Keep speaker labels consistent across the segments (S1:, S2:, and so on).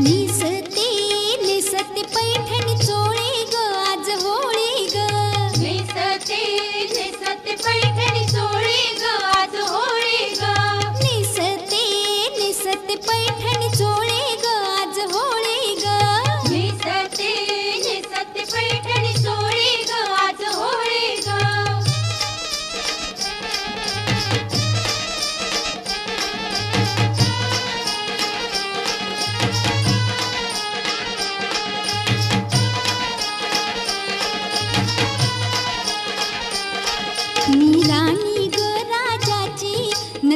S1: Như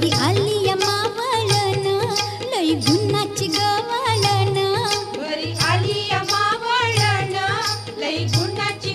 S1: लई आली या मावळन लई गुन्हाची गवालन
S2: घरी आली या मावळन लई गुन्हाची